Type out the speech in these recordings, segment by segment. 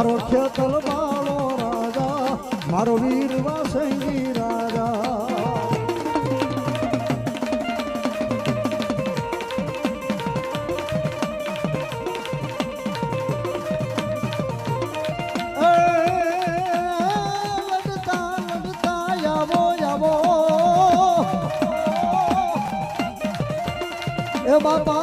મારો ખેતલ વાળો રાજા મારો વીર વાસંગી રાજા. બાપા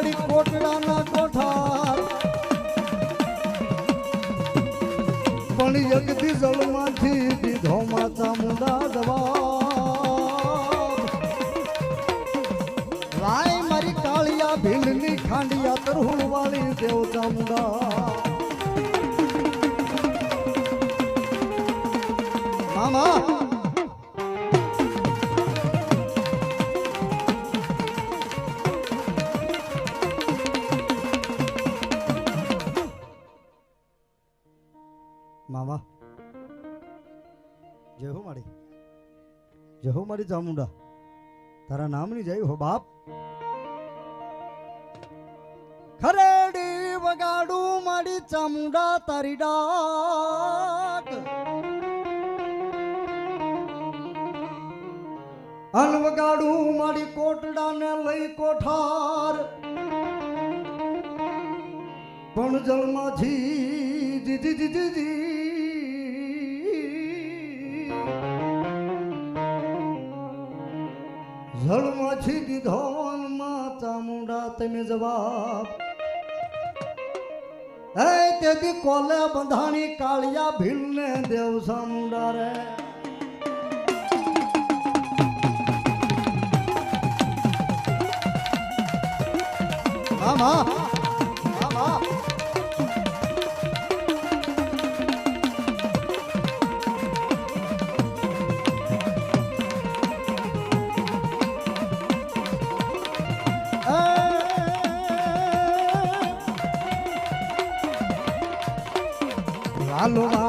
મારી કોટડાના કોઠાર. પણ જગતી જળમાંથી દીધો માતા મુંડા દવા રાય મારી કાળિયા ભીલની ખાંડિયા તરહુલ વાળી દેવતા મુંડા જય હો મારી ચામુંડા. તારા નામની જય હો બાપ. ખરેડી વગાડું મારી ચામુંડા તારી ડાક. અન વગાડું મારી કોટડાને લઈ કોઠાર. પણ જળમાંથી દીધી જીજી જળમાંથી દીધો માતા મુંડા, તમે જવાબ. હે તેથી કોલે બંધાણી કાળિયા ભીલને દેવ સામુંડા રે. મામા 아, 너가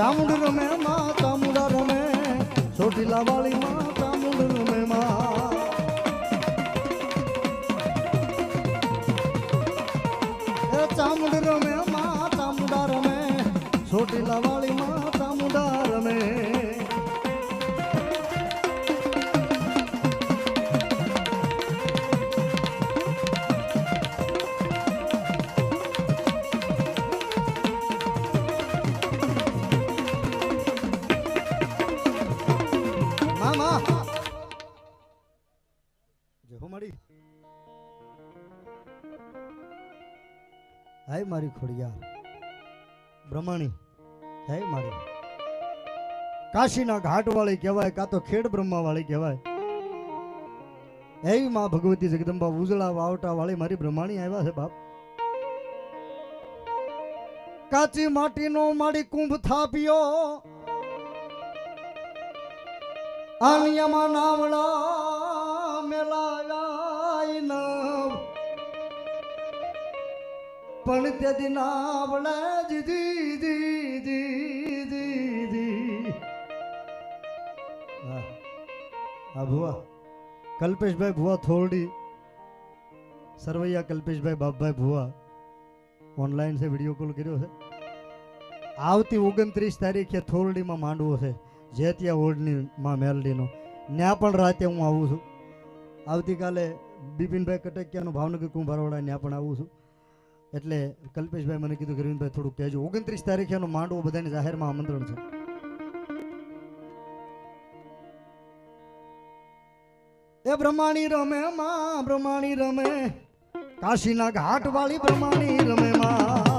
ચામુંડ રમે, માં ચામુંડા રમે, ચોટીલા વાળી માં ચામુંડ રમે, માં. ચામુંડ રમે, માં ચામુંડા રમે, ચોટીલા વાળી માં હાય મારી ખોડિયા બ્રહ્માણી, જય મારી. કાશીના ઘાટ વાળી કહેવાય કાં તો ખેડ બ્રહ્મા વાળી કહેવાય. એવી માં ભગવતી જગદંબા ઉજળા વાવટા વાળી મારી બ્રહ્માણી આવ્યા છે બાપ. કાચી માટીનો મારી કુંભ થાપ્યો. આનિયામાં નાવડા પણ તે નાવડે જ દીદી હા. હા, ભુવા. કલ્પેશભાઈ ભુવા થોરડી. સરવૈયા કલ્પેશભાઈ બાપભાઈ ભુવા. ઓનલાઈન છે વીડિયો કોલ કર્યો છે. આવતી ઓગણત્રીસ તારીખે થોરડીમાં માંડવો છે જે ત્યાં ઓળની માં મેલડીનો. ત્યાં પણ રાતે હું આવું છું. આવતીકાલે બિપિનભાઈ કટકિયાનું ભાવનગર કુંભારવાડા ત્યાં પણ આવું છું. એટલે કલ્પેશભાઈ મને કીધું કે રવિન્દભાઈ થોડુંક કહેજો. ઓગણત્રીસ તારીખે એનો માંડવો બધાની જાહેરમાં આમંત્રણ છે. એ બ્રહ્માણી રમે માં, બ્રહ્માણી રમે. કાશીના ઘાટ વાળી બ્રહ્માણી રમે માં.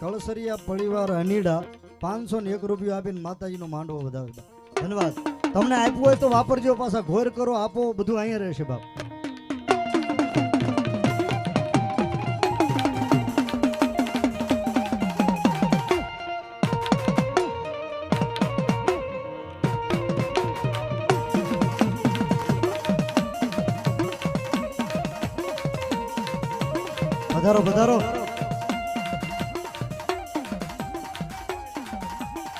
કળસરિયા, પરિવાર, અનીડા પાંચસો ને એક રૂપિયો આપીને માતાજીનો માંડવો વધાવ્યો. ધન્યવાદ. તમને આપ્યું હોય તો વાપરજો, પાછા ઘોર કરો, આપો, બધું અહીંયા રહેશે બાપ. વધારો વધારો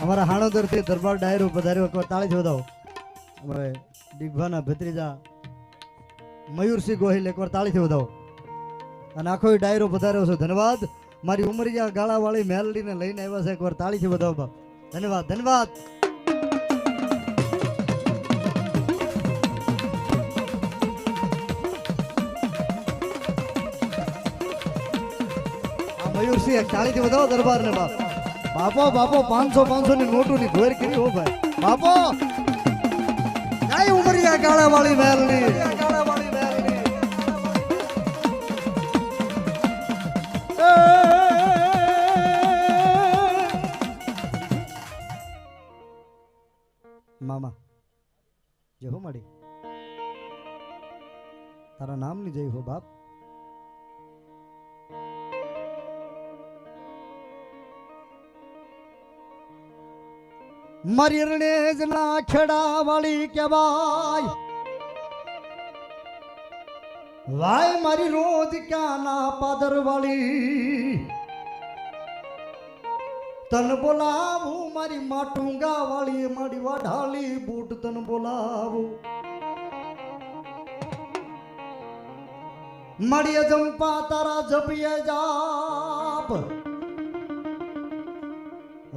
અમારા હાણોદરથી દરબાર ડાયરો પધાર્યો એકવાર તાળી વધાવો અમારે ડીગભાના ભત્રીજા મયુરસિંહ ગોહિલ એકવાર તાળીથી વધાવો. અને આખો ડાયરો પધાર્યો છે. ધન્યવાદ. મારી ઉમરિયા ગાળાવાળી મેલડીને લઈને આવ્યા છે. એકવાર તાળીથી વધાવો બાપ. ધન્યવાદ ધન્યવાદ. મયુરસિંહ તાળીથી વધાવો દરબારને બાપ. બાપો બાપો, પાંચસો પાંચસો ની નોટો ની ધોર કરી, હો ભાઈ. બાપો! કાળા વાળી મહેલની મામા જય હો માડી તારા નામની જય હો બાપ મારી જ ના ખેડા વાળી કેવાય વાય મારી રોજ ક્યાં ના પાદર વાળી તન બોલાવું મારી માટુંગા વાળી મારી વાઢાલી બૂટ તન બોલાવું. મળીએ જંપા તારા જપીએ જાપ.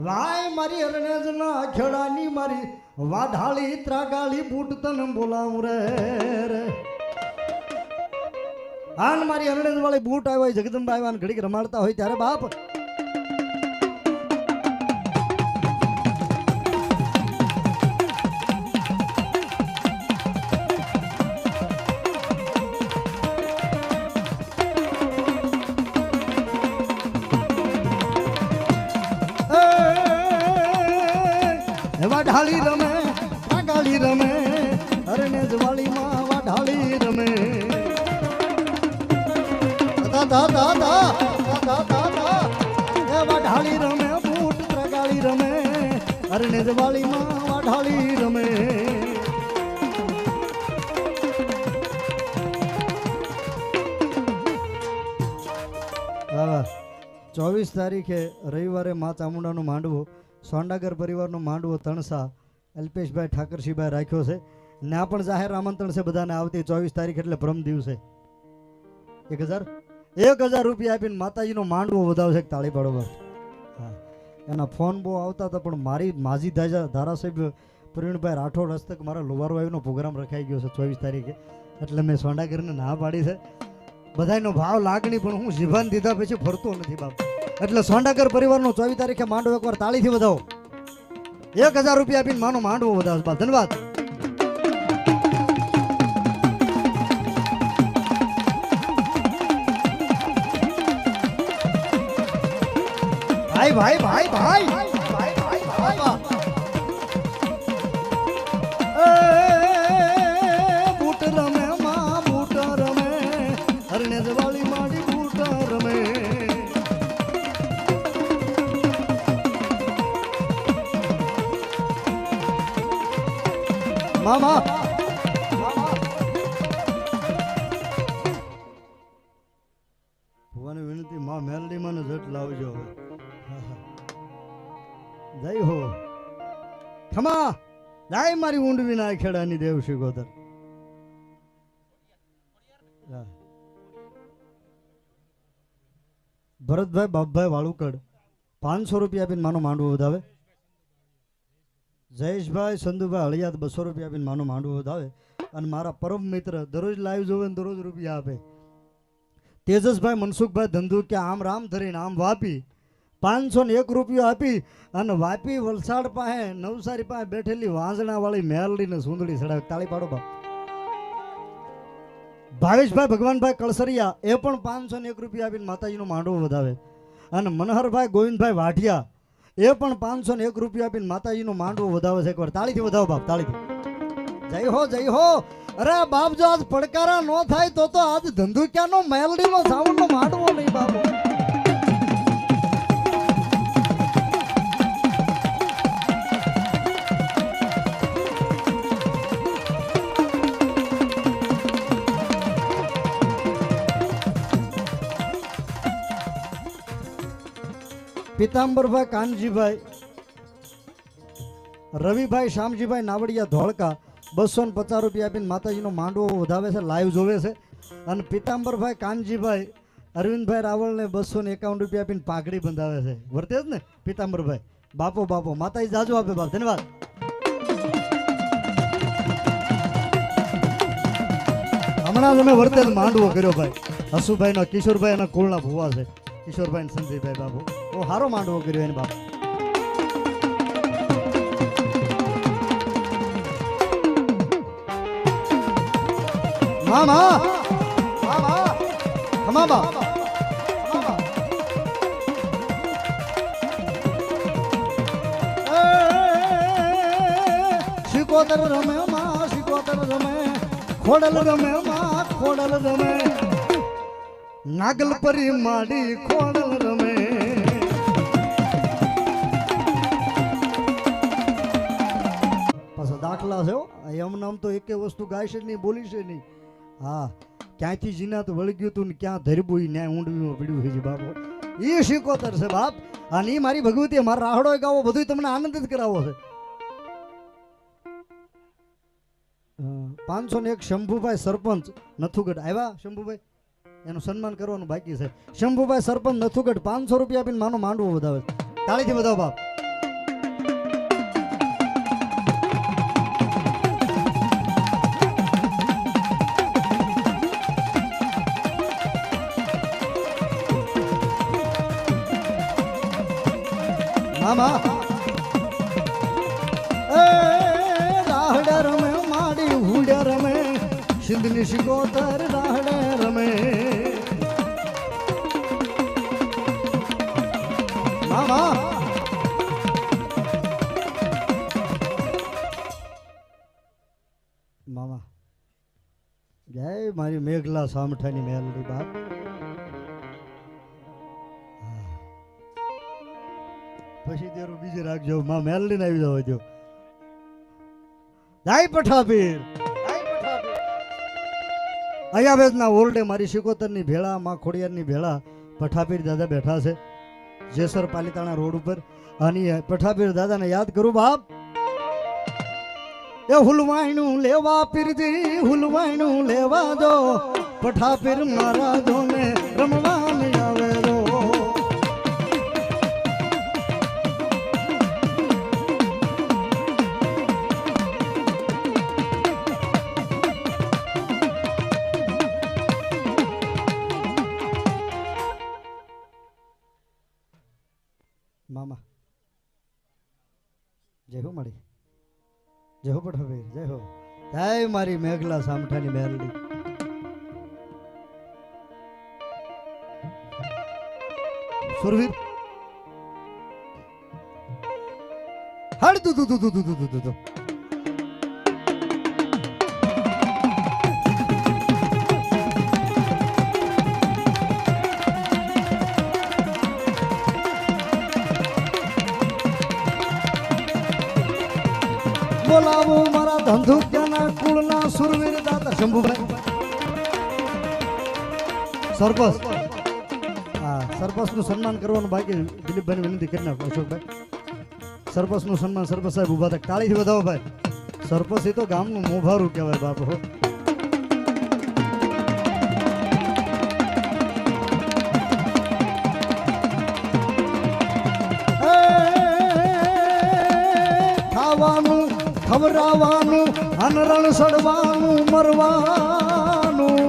વાય મારી અરણેજ ના ખેડાની મારી વાઢાળી, ત્રાગાળી બૂટ તને બોલાવું રે રે. આન મારી હરણેજ વાળી બૂટ આવ્યા જગદંબા આવ્યા ઘડીક રમાડતા હોય ત્યારે બાપ ત્રગાળી રમે અરણે દિવાળીમાં વાઢાળી રમે. ચોવીસ તારીખે રવિવારે મા ચામુંડાનું માંડવો, સોંડાગર પરિવારનું માંડવો તણસા અલ્પેશભાઈ ઠાકરસિંહભાઈ રાખ્યો છે. ને આ પણ જાહેર આમંત્રણ છે બધાને આવતી ચોવીસ તારીખ એટલે પ્રમ દિવસે. એક હજાર? એક હજાર રૂપિયા આપીને માતાજીનો માંડવો વધાવશે તાળી પાડો બસ એના ફોન બહુ આવતા હતા, પણ મારી માજી ધાજા ધારાસભ્ય પ્રવીણભાઈ રાઠોડ હસ્તક મારા લોવારવાયુનો પ્રોગ્રામ રખાઈ ગયો છે ચોવીસ તારીખે. એટલે મેં સોંડાગરને ના પાડી છે. બધાનો ભાવ લાગણી, પણ હું જીવન દીધા પછી ફરતો નથી બાપ. એટલે સોંડાગર પરિવારનો ચોવીસ તારીખે માંડવો એકવાર તાળીથી વધાવો. એક હજાર રૂપિયા આપીને માનો માંડવો વધારે ધન્યવાદ. ભાઈ ભાઈ ભાઈ. બૂટ રમે માં બૂટ રમે. હરણે વાળી માડી બૂટ રમે. મામા મારી ઊંડવી ના ખેડાની દેવશી શિગોદર ભરતભાઈ, બાપભાઈ વાળુકડ, પાંચસો રૂપિયા આપીને માનો માંડવો વધાવે. જયેશભાઈ, સંધુભાઈ હળિયાત બસો રૂપિયા આપીને માનો માંડવો વધાવે. અને મારા પરમ મિત્ર દરરોજ લાઈવ જોવે ને દરરોજ રૂપિયા આપે. તેજસભાઈ, મનસુખભાઈ, ધંધુ, કે આમ રામ ધરીને આમ વાપી. પાંચસો ને એક રૂપિયો આપી અને વાપી વલસાડ પાસે નવસારી પાસે બેઠેલી વાંસણા વાળી મેલડી ને સુંદડી સડાવે તાળી પાડો બાપ. ભાવેશભાઈ, ભગવાનભાઈ કળસરિયા, એ પણ પાંચસો ને એક રૂપિયા આપીને માતાજીનો માંડવો વધાવે. અને મનહરભાઈ, ગોવિંદભાઈ વાઢિયા, એ પણ પાંચસો ને એક રૂપિયા આપીને માતાજીનો માંડવો વધાવે છે. એકવાર તાળીથી વધાવો બાપ, તાળીથી. જય હો જય હો. અરે બાપ જો આજ પડકારા ન થાય તો તો આજ ધંધુક્યાનો મેલડીનો સાઉન્ડનો માંડવો નહીં બાપુ. પિતાંબરભાઈ કાનજીભાઈ, રવિભાઈ શ્યામજીભાઈ નાવડિયા ધોળકા, બસો ને પચાસ રૂપિયા આપીને માતાજીનો માંડવો વધાવે છે લાઈવ જોવે છે. અને પિતાંબરભાઈ કાનજીભાઈ, અરવિંદભાઈ રાવળને બસો ને એકાવન રૂપિયા આપીને પાઘડી બંધાવે છે. વર્તે જ ને પિતાંબરભાઈ બાપો બાપો, માતાજી જાજુ આપે બાપ ધન્યવાદ. હમણાં જ અમે વર્તે માંડવો કર્યો ભાઈ. હસુભાઈનો કિશોરભાઈ એના કુળના ભુવા છે. કિશોરભાઈ ને સંજયભાઈ બાપુ બહુ સારો માંડવો કર્યો એને બાપ મામા મામા ખમા બાપ શિકોતર રમે માં શિકોતર રમે ખોડલ રમે માં ખોડલ રમે નાગલ પરી માડી ખોડલ રમે. પાછા દાખલા છે. એમ નામ તો એકે વસ્તુ ગાયશે નહીં બોલીશે નહીં. હા, ક્યાંથી જીનાત વળગ્યું વળી તું ને ક્યાં ધરબું ન્યાય ઊંડવીમાં પીડ્યું છે બાપો. એ શીખોતર છે બાપ. અને એ મારી ભગવતી, મારા રાહડો ગાવો બધું તમને આનંદ જ કરાવો છે. પાંચસો ને એક શંભુભાઈ સરપંચ, નથુગઢ. આવ્યા શંભુભાઈ? એનું સન્માન કરવાનું બાકી છે. શંભુભાઈ સરપંચ નથુગઢ પાંચસો રૂપિયા આપીને માનો માંડવો વધાવે તાળીથી વધાવો બાપ. મામા. રાહડા રમે, માડી હુંડ્યા રમે. સિંધની શિકોતર રાહડે મારી મેઘલા સામઠાની મેલડી બાપ. પછી તેરું બીજે રાખજો. માં મેલડીને આવી જવા જો. દાઈ પઠાપીર દાઈ પઠાપીર અહીંયા વેદના ઓરડે મારી શિકોતરની ભેળા માં ખોડિયારની ભેળા પઠાપીર દાદા બેઠા છે. જેસર પાલિતાણા રોડ ઉપર. અને પઠાપીર દાદાને યાદ કરું બાપ. એ હુલવાણું લેવા પીરજી હુલવાણું લેવા દો પઠાપીર મારા જોને રમવા જય હો ભટ્ટ જય હો. જય મારી મેઘલા સામઠાની મેરડી સુરવીર. હડ દુ દુ દુ દુ દુ દુ દુ મારા ધંધુક્યાના કુળના સુરવીર દાતા. શંભુભાઈ. સરપસ. હા સરપંચનું સન્માન કરવાનું બાકી દિલીપભાઈને વિનંતી કરી નાખો, અશોકભાઈ. નું સન્માન સરપસ સાહેબ ઊભા થાય. તાળીથી વધાવો ભાઈ. સરપસ એ તો ગામનું મોભારું કહેવાય બાપ, હો. ખવરાવાનું, અનરણ સડવાનું, મરવાનું.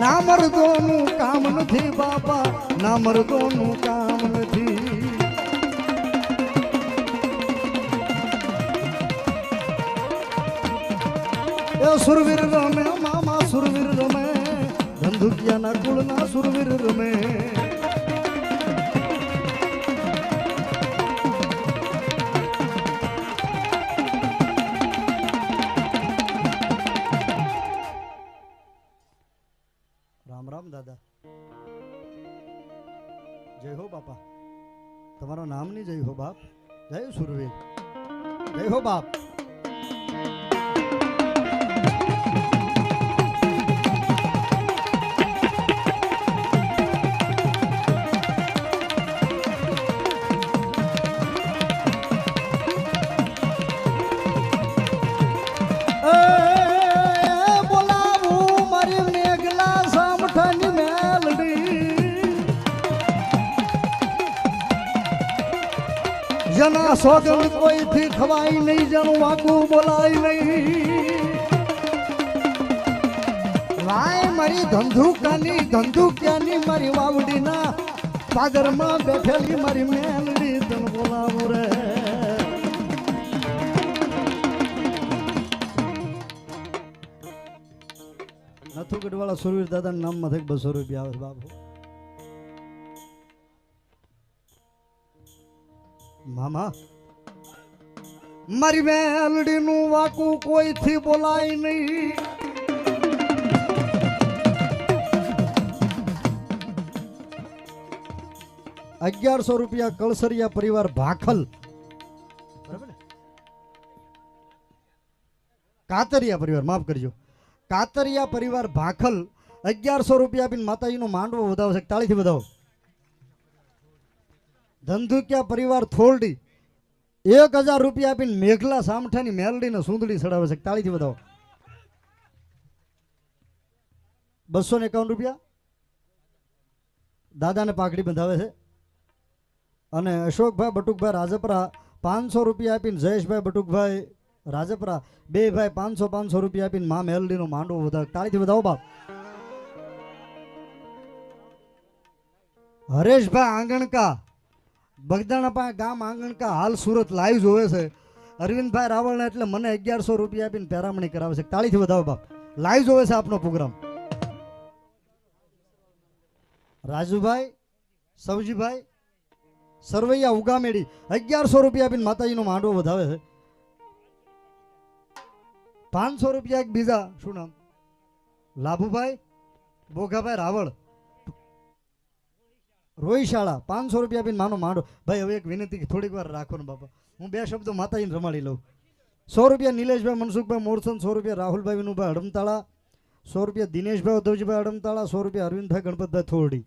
ના મરદોનું કામ નથી બાપા, ના મરદોનું કામ નથી. એ સુરવીર રમે, મામા સુરવીર રમે, ધંધુકિયાના કુળના સુરવીર રમે. તમારા નામની જય હો બાપ. જય સુરવીર. જય હો બાપ. સોગંદ કોઈથી ખવાય નહીં, જનું વાકું બોલાય નહીં. લાય મારી ધંધુકાની, ધંધુક્યાની મારી વાવડીના પાદરમાં બેઠેલી મારી મેલડી તન બોલાવું રે. નથુગઢવાળા સુરવીર દાદાના નામમાં થઈ બસો રૂપિયા આવે બાબુ મામા મારી મેલડીનું વાકું કોઈથી બોલાય નહીં. અગિયારસો રૂપિયા કળસરિયા પરિવાર ભાખલ. બરાબર કાતરિયા પરિવાર, માફ કરજો. કાતરિયા પરિવાર ભાખલ. અગિયારસો રૂપિયા આપીને માતાજીનો માંડવો વધાવશે તાળીથી વધાવો? ધંધુકિયા પરિવાર થોરડી. એક હજાર રૂપિયા આપીને મેઘલા સામઠાની મેલડીને સુંદડી ચડાવે છે. તાળીથી બતાવો બસો ને એકાવન રૂપિયા. દાદાને પાઘડી બંધાવે છે. અને અશોકભાઈ બટુકભાઈ રાજપરા પાંચસો રૂપિયા આપીને જયેશભાઈ બટુકભાઈ રાજપરા બે ભાઈ પાંચસો પાંચસો રૂપિયા આપીને મા મેલડીનો માંડવો વધારે તાળીથી વધાવો બાપ. હરેશભાઈ આંગણકા. બગદાણા પાસે ગામ આંગણકા હાલ સુરત લાઈવ જોવે છે. અરવિંદભાઈ રાવળ એટલે મને અગિયારસો રૂપિયા આપીને પેરામણી કરાવે છે. તાળીથી વધાવો બાપ. લાઈવ જોવે છે આપનો પ્રોગ્રામ રાજુભાઈ, સવજીભાઈ, સરવૈયા ઉગામેડી, અગિયારસો રૂપિયા આપીને માતાજીનો માંડવો વધાવે છે. પાંચસો રૂપિયા એક બીજા. શું નામ? લાભુભાઈ બોઘાભાઈ રાવળ. રોહિશાળા પાંચસો રૂપિયા આપીને માનો માંડો. ભાઈ, હવે એક વિનંતી થોડીક વાર રાખો ને બાપા. હું બે શબ્દો માતાજીને રમાડી લઉં. સો રૂપિયા નિલેશભાઈ મનસુખભાઈ મોરસન, સો રૂપિયા રાહુલભાઈ વિનુભાઈ હડમતાળા, સો રૂપિયા દિનેશભાઈ ઉદ્ધવજીભાઈ અડમતાળા સો રૂપિયા અરવિંદભાઈ, ગણપતભાઈ થોરડી.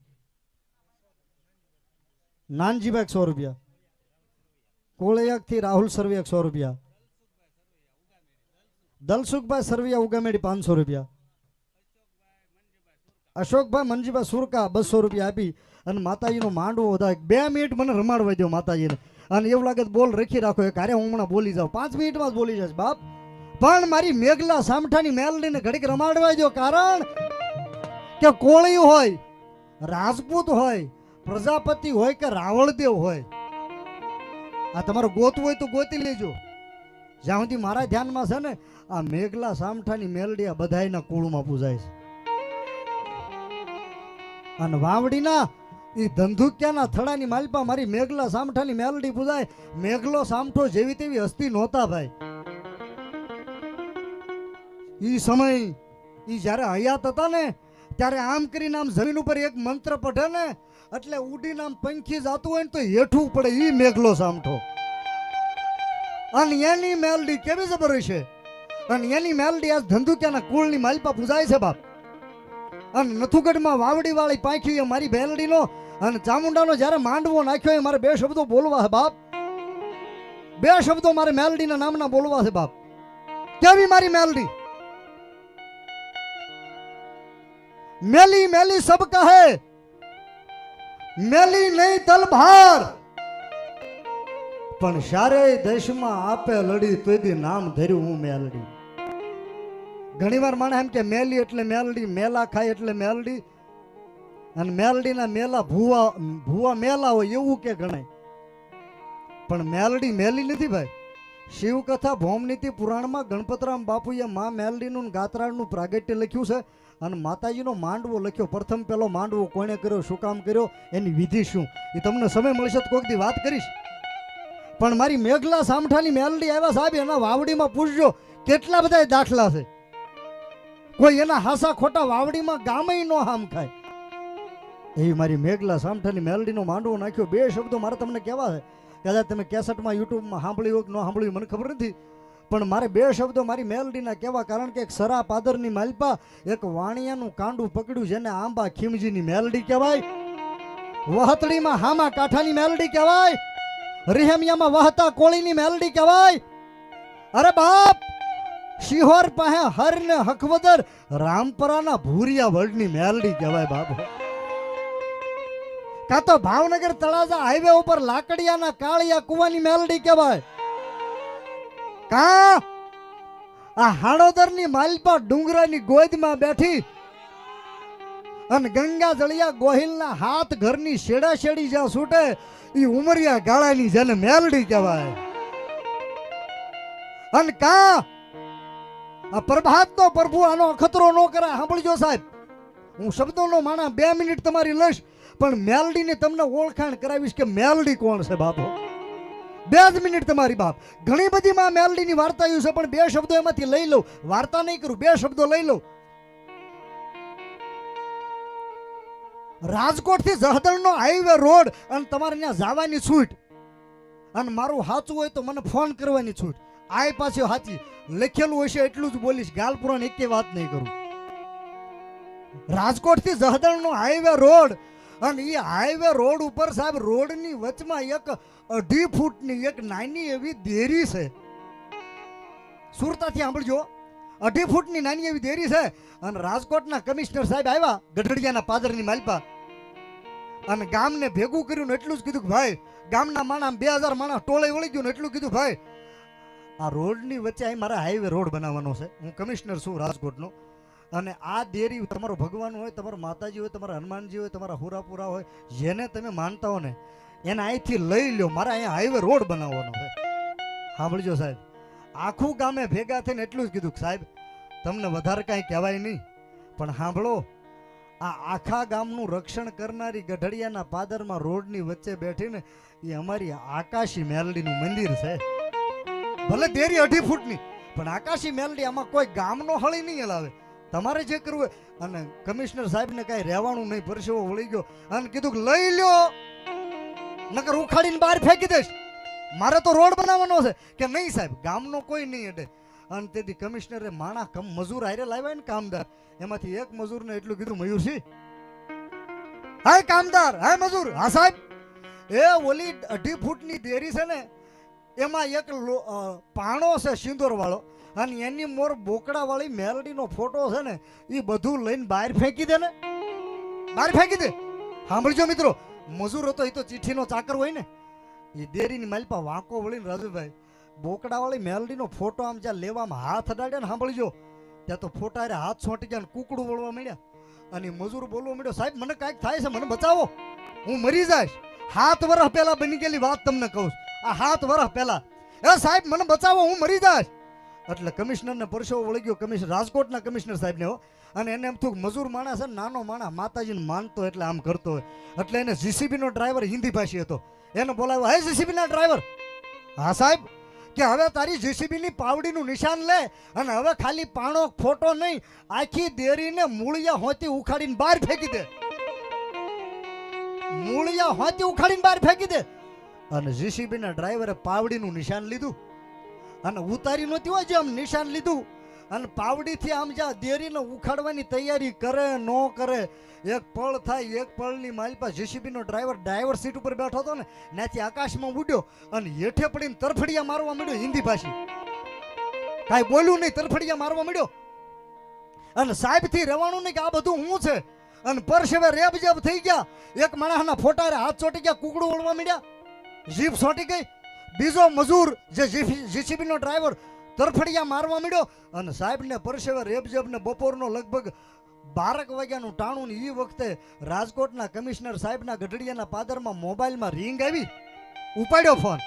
નાનજીભાઈ સો રૂપિયા. કોળિયાકથી રાહુલ સરવિયા સો રૂપિયા. દલસુખભાઈ સરવિયા ઉગામેડી પાંચસો રૂપિયા. અશોકભાઈ મનજીભાઈ સુરકા બસો રૂપિયા આપી અને માતાજીનો માંડવો વધારે. બે મિનિટ મને રમાડવા દો માતાજીને. અને એવું લાગે બોલ રખી રાખો. એ કાર્ય હું હમણાં બોલી જાઉં. પાંચ મિનિટમાં જ બોલી જશ બાપ. પણ મારી મેઘલા સામઠાની મેલડીને ઘડીક રમાડવા દો કારણ કે કોળી હોય, રાજપૂત હોય, પ્રજાપતિ હોય કે રાવળદેવ હોય, આ તમારું ગોતવું હોય તો ગોતી લેજો. જ્યાં સુધી મારા ધ્યાનમાં છે ને, આ મેઘલા સામઠાની મેલડી આ બધાના કુળમાં પૂજાય છે. અને વાવડીના એ ધંધુક્યાના થડાની માલપા મારી મેઘલા સામઠાની મેલડી પૂજાય. મેઘલો સામઠો જેવી તેવી હસ્તી નહોતા ભાઈ. ઈ સમય ઈ જ્યારે હયાત હતા ને ત્યારે આમ કરીને આમ જમીન ઉપર એક મંત્ર પઢે ને, એટલે ઉડીને આમ પંખી જાતું હોય ને તો હેઠું પડે ઈ મેઘલો સામઠો. અને એની મેલડી કેવી જબર છે અને એની મેલડી આ ધંધુક્યાના કુળની માલપા પૂજાય છે બાપ. અને નથુગઢમાં વાવડી વાળી પાંખી એ મારી બેલડીનો અને ચામુંડાનો જ્યારે માંડવો નાખ્યો એ મારે બે શબ્દો બોલવા છે બાપ. બે શબ્દો મારે મેલડીના નામના બોલવા છે બાપ. કેવી મારી મેલડી? મેલી મેલી સબ કહે, મેલી નહીં તલભાર પણ સારે દેશમાં આપે લડી તોય નામ ધર્યું હું મેલડી. ઘણીવાર માણે એમ કે મેલી એટલે મેલડી, મેલા ખાય એટલે મેલડી. અને મેલડીના મેલા ભૂવા ભૂવા મેલા હોય એવું કે ગણાય. પણ મેલડી મેલી નથી ભાઈ. શિવકથા ભૌમનીતિ પુરાણમાં ગણપતરામ બાપુએ મા મેલડીનું ગાત્રાળનું પ્રાગટ્ય લખ્યું છે. અને માતાજીનો માંડવો લખ્યો. પ્રથમ પેલો માંડવો કોણે કર્યો, શું કામ કર્યો, એની વિધિ શું? એ તમને સમય મળશે તો કોઈકથી વાત કરીશ. પણ મારી મેઘલા સામઠાની મેલડી આવ્યા સાહેબ, એના વાવડીમાં પૂછજો, કેટલા બધા દાખલા છે? કોઈ એના હાસા ખોટા વાવડીમાં ગામે નો હામ ખાય. એવી મારી મેઘલા સામઠાની મેલડીનો માંડવો નાખ્યો. બે શબ્દો મારે તમને કહેવા છે. કદાચ તમે કેસેટમાં, યુટ્યુબમાં સાંભળ્યું કે ન સાંભળ્યું મને ખબર નથી. પણ મારે બે શબ્દો મારી મેલડીના કહેવા કારણ કે એક સરા પાદરની માલપા, એક વાણિયાનું કાંડું પકડ્યું જેને આંબા ખીમજીની મેલડી કહેવાય. વહતડીમાં હામા કાંઠાની મેલડી કહેવાય. રિહેમિયામાં વહતા કોળીની મેલડી કહેવાય. અરે બાપ! શિહોર પાસે હર ને હકવદર રામપરાના ભૂરિયા વર્ડની મેલડી કહેવાય બાપ. કાં તો ભાવનગર તળાજા હાઈવે ઉપર લાકડિયાના કાળિયા કુવાની મેલડી કહેવાય. કા? આ હાણોદરની માલપા ડુંગરાની ગોદમાં બેઠી અને ગંગા જળિયા ગોહિલના હાથ ઘરની શેડા શેડી જ્યાં છૂટે એ ઉમરિયા ગાળાની જેને મેલડી કહેવાય. અને કા? આ પ્રભાતનો પ્રભુ, આનો અખતરો ન કરે સાંભળજો સાહેબ. હું શબ્દોનો માણા બે મિનિટ તમારી લઈશ, પણ મેલડીને તમને ઓળખાણ કરાવીશ કે મેલડી કોણ છે બાપો. બે જ મિનિટ તમારી બાપ. ઘણી બધી માં મેલડીની વાર્તા આવ્યું છે, પણ બે શબ્દો એમાંથી લઈ લઉં. વાર્તા નહીં કરું, બે શબ્દો લઈ લઉં. રાજકોટથી જહદણનો હાઈવે રોડ અને તમારે ત્યાં જવાની છૂટ. અને મારું સાચું હોય તો મને ફોન કરવાની છૂટ. આય પાસે સાચી લખેલું હશે એટલું જ બોલીશ ગાલપુરાણ એકે વાત નહીં કરું. રાજકોટથી જહદણનો હાઈવે રોડ અને એ હાઈવે રોડ ઉપર સાહેબ, રોડની વચમાં એક અઢી ફૂટની એક નાની એવી દેરી છે. સુરતાથી સાંભળજો. અઢી ફૂટની નાની એવી દેરી છે અને રાજકોટના કમિશનર સાહેબ આવ્યા ગઢડિયાના પાદરની માલપા. અને ગામને ભેગું કર્યું ને એટલું જ કીધું કે ભાઈ, ગામના માણસ બે હજાર માણસ ટોળે વળી ગયું ને એટલું કીધું ભાઈ આ રોડની વચ્ચે અહીં મારે હાઈવે રોડ બનાવવાનો છે. હું કમિશનર છું રાજકોટનો. અને આ દેરી તમારો ભગવાન હોય, તમારો માતાજી હોય, તમારા હનુમાનજી હોય, તમારા હુરાપુરા હોય, જેને તમે માનતા હો ને, એને અહીંથી લઈ લો મારે અહીંયા હાઈવે રોડ બનાવવાનો છે. સાંભળજો સાહેબ. આખું ગામે ભેગા થઈને એટલું જ કીધું સાહેબ, તમને વધારે કાંઈ કહેવાય નહીં. પણ સાંભળો, આ આખા ગામનું રક્ષણ કરનારી ગઢડિયાના પાદરમાં રોડની વચ્ચે બેઠીને એ અમારી આકાશી મેલડીનું મંદિર છે. ભલે દેરી અઢી ફૂટની, પણ આકાશી મેલડી આમાં કોઈ ગામનો હળી નહીં હલાવે. તમારે જે કરવું અને કમિશનર સાહેબને કાંઈ રહેવાનું નહીં, પરસેવો વળી ગયો, અને કીધું કે લઈ લ્યો, નકર ઉખાડીને બહાર ફેંકી દઈશ. મારે તો રોડ બનાવવાનો છે, કે નહીં સાહેબ, ગામનો કોઈ નહીં અડે. અને તેથી કમિશનરે માણા કમ મજૂર આયરે લાવ્યા ને કામદાર. એમાંથી એક મજૂરને એટલું કીધું મયુરસિંહ હાય કામદાર, હાય મજૂર. હા સાહેબ. એ ઓલી અઢી ફૂટની દેરી છે ને એમાં એક પાણો છે સિંદોર વાળો અને એની મોર બોકડા વાળી મેલડીનો ફોટો છે ને એ બધું લઈને બહાર ફેંકી દે ને. બહાર ફેંકી દે. સાંભળજો મિત્રો, મજૂર હતો એ તો ચિઠ્ઠીનો ચાકર હોય ને. એ દેરીની માલપા વાંકો વળીને રાજુભાઈ બોકડા વાળી મેલડીનો ફોટો આમ જ્યાં લેવામાં હાથ અડાડ્યા ને, સાંભળજો. ત્યાં તો ફોટા હાથ છોટી ગયા ને કુકડું વળવા માંડ્યા. અને મજૂર બોલવા માંડ્યો, સાહેબ, મને કાંઈક થાય છે, મને બચાવો. હું મરી જઈશ. સાત વર્ષ પહેલા બની ગયેલી વાત તમને કહું છું. આ હાથ વર્ષ પહેલા. એ સાહેબ, મને બચાવો, હું મરી જાશ. એટલે કમિશનરને પરસેવો વળી ગયો. કમિશનર રાજકોટના કમિશનર સાહેબને હો. અને એને એમ થયું મજૂર માણસ છે નાનો માણસ, માતાજીને માનતો એટલે આમ કરતો હોય. એટલે એને જીસીબીનો ડ્રાઈવર હિન્દી ભાષી હતો. એને બોલાવ્યો, હે જીસીબીના ડ્રાઈવર હા, સાહેબ. કે હવે તારી જીસીબીની પાવડીનું નિશાન લે અને હવે ખાલી પાણો, ફોટો નહીં, આખી દેરીને મૂળિયા હોતી ઉખાડીને બહાર ફેંકી દે. મૂળિયા હોતી ઉખાડીને બહાર ફેંકી દે. અને જીસીબીના ડ્રાઈવરે પાવડીનું નિશાન લીધું. અને ઉતારી નહોતી હોય જે આમ નિશાન લીધું. અને પાવડીથી આમ જ્યાં દેરીને ઉખાડવાની તૈયારી કરે, ન કરે, એક પળ થાય, એક પળની માલપા જીસીબીનો ડ્રાઈવર ડ્રાઈવર સીટ ઉપર બેઠો હતો ને, ત્યાંથી આકાશમાં ઉડ્યો અને હેઠે પડીને તરફડિયા મારવા મળ્યો હિન્દી ભાષી. કાંઈ બોલ્યું નહીં, તરફડિયા મારવા મળ્યો અને સાહેબથી રહેવાનું નહીં કે આ બધું હું છે? અને પરસેવે હવે રેબજેબ થઈ ગયા. એક માણસના ફોટા હાથ ચોટી ગયા, કુકડું ઓળવા માંડ્યા. જીભ સોટી ગઈ. બીજો મજૂર જે જીસીબી નો ડ્રાઈવર તરફડિયા મારવા મળ્યો અને સાહેબને પરસેવે રેબજેબને બપોરનો લગભગ બારક વાગ્યાનું ટાણું એ વખતે રાજકોટના કમિશનર સાહેબના ગઢડિયાના પાદરમાં મોબાઈલમાં રિંગ આવી. ઉપાડ્યો ફોન.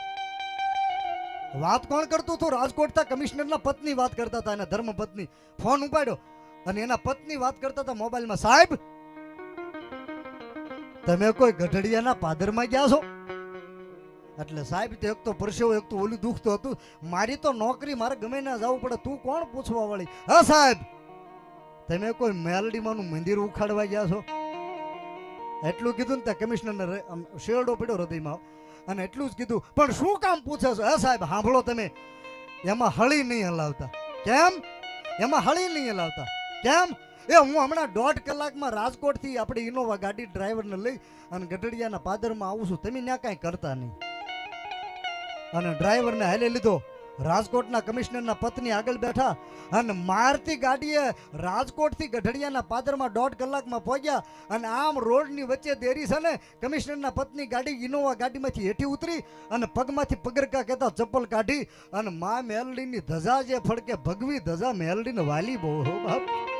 વાત કોણ કરતું હતું? રાજકોટના કમિશનરના પત્ની વાત કરતા હતા, એના ધર્મપત્ની. ફોન ઉપાડ્યો અને એના પત્ની વાત કરતા હતા મોબાઈલમાં. સાહેબ, તમે કોઈ ગઢડિયાના પાદરમાં ગયા છો? એટલે સાહેબ, તે એક તો પરસેવો, એક તો ઓલું દુઃખ હતું. મારી તો નોકરી, મારે ગમે ના જવું પડે. તું કોણ પૂછવા વાળી? હા, સાહેબ. તમે કોઈ મેલડીમાંનું મંદિર ઉખાડવા ગયા છો? એટલું કીધું ને ત્યાં કમિશનરને શેરડો પડ્યો હૃદયમાં. અને એટલું જ કીધું, પણ શું કામ પૂછે છો? હા, સાહેબ સાંભળો તમે. એમાં હળી નહીં હલાવતા. કેમ? એમાં હળી નહીં હલાવતા. કેમ? એ હું હમણાં દોઢ કલાકમાં રાજકોટથી આપણી ઇનોવા ગાડી ડ્રાઈવરને લઈ અને ગઢડિયાના પાદરમાં આવું છું. તમે ત્યાં કાંઈ કરતા નહીં. અને ડ્રાઈવરને હાલે લીધો. રાજકોટના કમિશનરના પત્ની આગળ બેઠા અને મારતી ગાડીએ રાજકોટથી ગઢડિયાના પાદરમાં દોઢ કલાકમાં પહોંચ્યા અને આમ રોડની વચ્ચે દેરી છે ને, કમિશનરના પત્ની ગાડી ઇનોવા ગાડીમાંથી હેઠી ઉતરી અને પગમાંથી પગરકા કહેતા ચપ્પલ કાઢી અને મા મેલડીની ધજા જે ફડકે ભગવી ધજા મેલડીને વાલી બહુ બાપ.